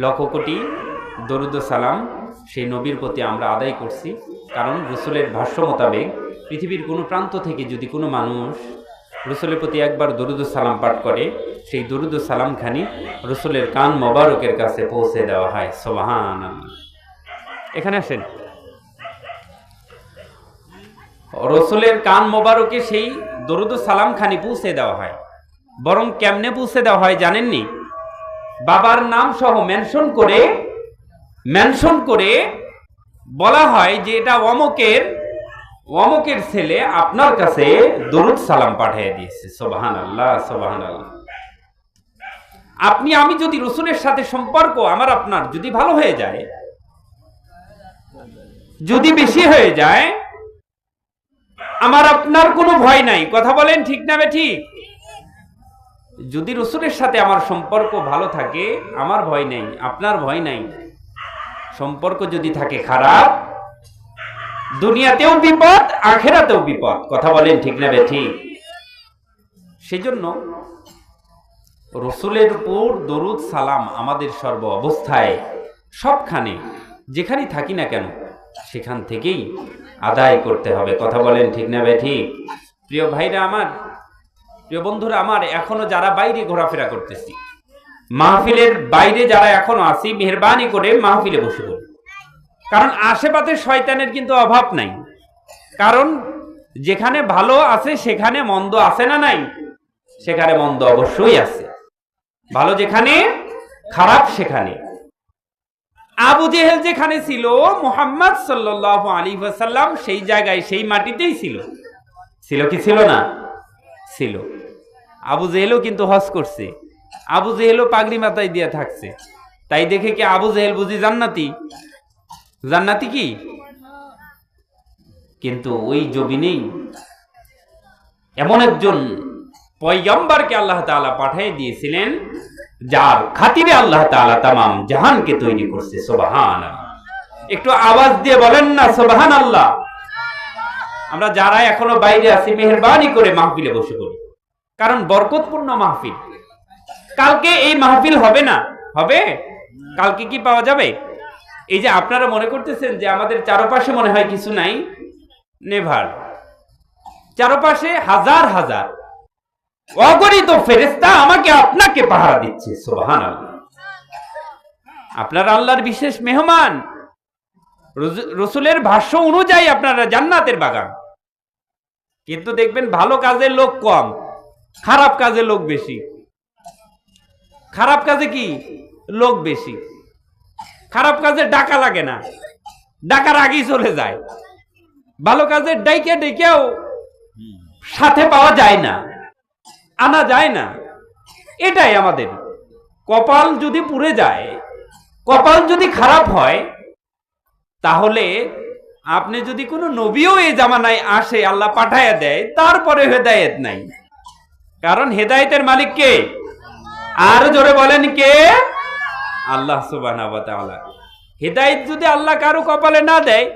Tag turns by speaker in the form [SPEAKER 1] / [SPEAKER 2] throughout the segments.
[SPEAKER 1] লক্ষ কোটি দরুদ সালাম সেই নবীর প্রতি আমরা আদায় করছি। কারণ রসুলের ভাষ্য মোতাবেক পৃথিবীর কোনো প্রান্ত থেকে যদি কোনো মানুষ রসুলের প্রতি একবার দরুদ সালাম পাঠ করে, সেই দরুদ ও সালামখানি রসুলের কান মোবারকের কাছে পৌঁছে দেওয়া হয়। সোবাহান এখানে আসেন। রসুলের কান মোবারকে সেই দরুদ ও সালামখানি পৌঁছে দেওয়া হয়। বরং কেমনে পৌঁছে দেওয়া হয় জানেননি? বাবার নাম সহ মেনশন করে মেনশন করে বলা হয় যে এটা অমকের অমকের ছেলে আপনার কাছে দরুদ সালাম পাঠিয়ে দিয়েছে। সোবাহান আল্লাহ সোবাহান আল্লাহ আপনি, আমি যদি রসুলের সাথে সম্পর্ক আমার আপনার যদি ভালো হয়ে যায়, যদি বেশি হয়ে যায়, আমার আপনার কোনো ভয় নাই। কথা বলেন ঠিক না বে ঠিক? যদি রসুলের সাথে আমার সম্পর্ক ভালো থাকে, আমার ভয় নেই, আপনার ভয় নাই। সম্পর্ক যদি থাকে খারাপ, দুনিয়াতেও বিপদ, আখেরাতেও বিপদ। কথা বলেন ঠিক না বে ঠিক সেজন্য রসুলের উপর দরুদ সালাম আমাদের সর্ব অবস্থায় সবখানে, যেখানেই থাকি না কেন, সেখান থেকেই আদায় করতে হবে। কথা বলেন ঠিক না বে ঠিক প্রিয় ভাইরা আমার প্রিয় বন্ধুরা, আমার এখনও যারা বাইরে ঘোরাফেরা করতেছি, মাহফিলের বাইরে যারা এখনও আছি, মেহরবানি করে মাহফিলে বসে পড়ি। কারণ আশেপাশে শয়তানের কিন্তু অভাব নাই। কারণ যেখানে ভালো আছে, সেখানে মন্দ আছে না নাই? সেখানে মন্দ অবশ্যই আছে। ভালো যেখানে, খারাপ সেখানে। আবু জেহেল যেখানে ছিল, মোহাম্মদ সাল্লাহ আলী সাল্লাম সেই জায়গায়, সেই মাটিতেই ছিল। ছিল কি ছিল না? ছিল। আবু জেহেলও কিন্তু হজ করছে। আবু জেহেলও পাগড়ি মাথায় দিয়ে থাকছে। তাই দেখে কি আবু জেহেল বুঝি জান্নাতি? জান্নাতি কি? কিন্তু ওই জমিনেই এমন একজন পয়গম্বরকে আল্লাহ তাআলা পাঠিয়ে দিয়েছিলেন, যার খাতিরে আল্লাহ তাআলা তামাম জাহানকে তৈরি করছে। সোবাহান একটু আওয়াজ দিয়ে বলেন না সোবাহান আল্লাহ আমরা যারা এখনও বাইরে আছি, মেহরবানি করে মাহফিলে বসে পড়ি। কারণ বরকতপূর্ণ মাহফিল। কালকে এই মাহফিল হবে না। হবে? কালকে কি পাওয়া যাবে? এই যে আপনারা মনে করতেছেন যে আমাদের চারপাশে মনে হয় কিছু নাই? নেভার। চারপাশে হাজার হাজার অগণিত ফেরেস্তা আমাকে আপনাকে পাহারা দিচ্ছে সোহান আপনার আল্লাহর বিশেষ মেহমান। রসুলের ভাষ্য অনুযায়ী আপনারা জান্নাতের বাগান। কিন্তু দেখবেন ভালো কাজের লোক কম, খারাপ কাজে লোক বেশি। খারাপ কাজে কি? লোক বেশি। খারাপ কাজে ডাকা লাগে না। ডাকার আগেই চলে যায়। ভালো কাজে ডাইকে ডেকেও সাথে পাওয়া যায় না, আনা যায় না। এটাই আমাদের। কপাল যদি পুড়ে যায়, কপাল যদি খারাপ হয়, তাহলে আপনি যদি কোনো নবীও এই জামানায় আসে, আল্লাহ পাঠাইয়া দেয়, তারপরে হেদায়েত নাই। কারণ হেদায়েতের মালিক কে? আর জোরে বলেন কে? আল্লাহ তাআলা। হেদায়েত যদি আল্লাহ কারও কপালে না দেয়,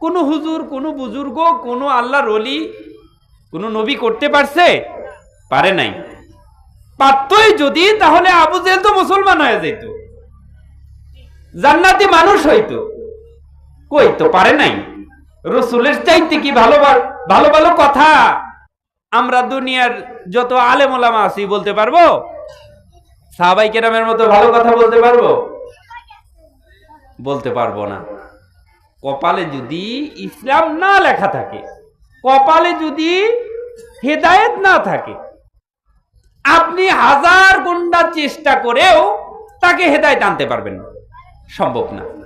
[SPEAKER 1] কোনো হুজুর, কোনো বুজুর্গ, কোনো আল্লাহর অলি কোনো নবী করতে পারছে? পারে নাই। পারতই যদি, তাহলে আবু জেল তো মুসলমান হয়ে যেত জান্নাতি মানুষ হইতো। কই তো পারে নাই? রসুলের চাইতে কি ভালো ভালো- ভালো কথা? আমরা দুনিয়ার যত আলেম ওলামা আছি, বলতে পারব? সাহাবাই কেরামের মতো ভালো কথা বলতে পারব? বলতে পারব না। কপালে যদি ইসলাম না লেখা থাকে, কপালে যদি হেদায়েত না থাকে, আপনি হাজার গুন্ডা চেষ্টা করেও তাকে হেদায়েত আনতে পারবেন সম্ভব না।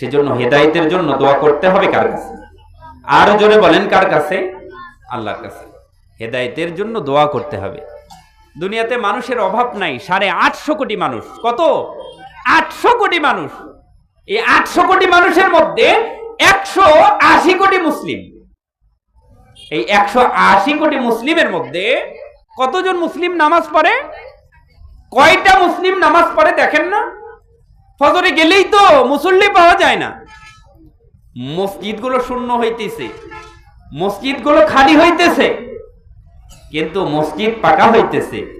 [SPEAKER 1] সেজন্য হেদায়েতের জন্য দোয়া করতে হবে কার কাছে? আরও জোরে বলেন, কার কাছে? আল্লাহর কাছে। হেদায়েতের জন্য দোয়া করতে হবে। দুনিয়াতে মানুষের অভাব নাই, সাড়ে আটশো কোটি মানুষ। কত? আটশো কোটি মানুষ। এই আটশো কোটি মানুষের মধ্যে একশো আশি কোটি মুসলিম। এই একশো আশি কোটি মুসলিমের মধ্যে কতজন মুসলিম নামাজ পড়ে? কয়টা মুসলিম নামাজ পড়ে দেখেন না? ফজরে গেলেই তো মুসল্লি পাওয়া যায় না। মসজিদগুলো শূন্য হইতেছে। মসজিদগুলো খালি হইতেছে। কিন্তু মসজিদ পাকা হইতেছে।